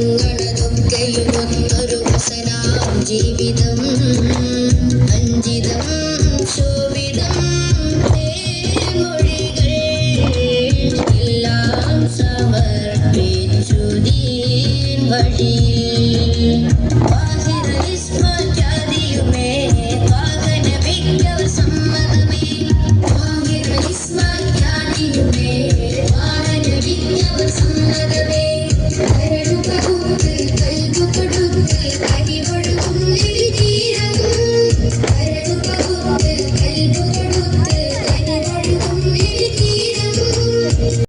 സർവഗുണങ്ങളതൊക്കെയും ഒന്നൊരു വസന. ജീവിതം അഞ്ചിതം ശോഭിതം മൊഴികൾ എല്ലാം സമർപ്പിച്ചു ദീൻ വഴിയിൽ.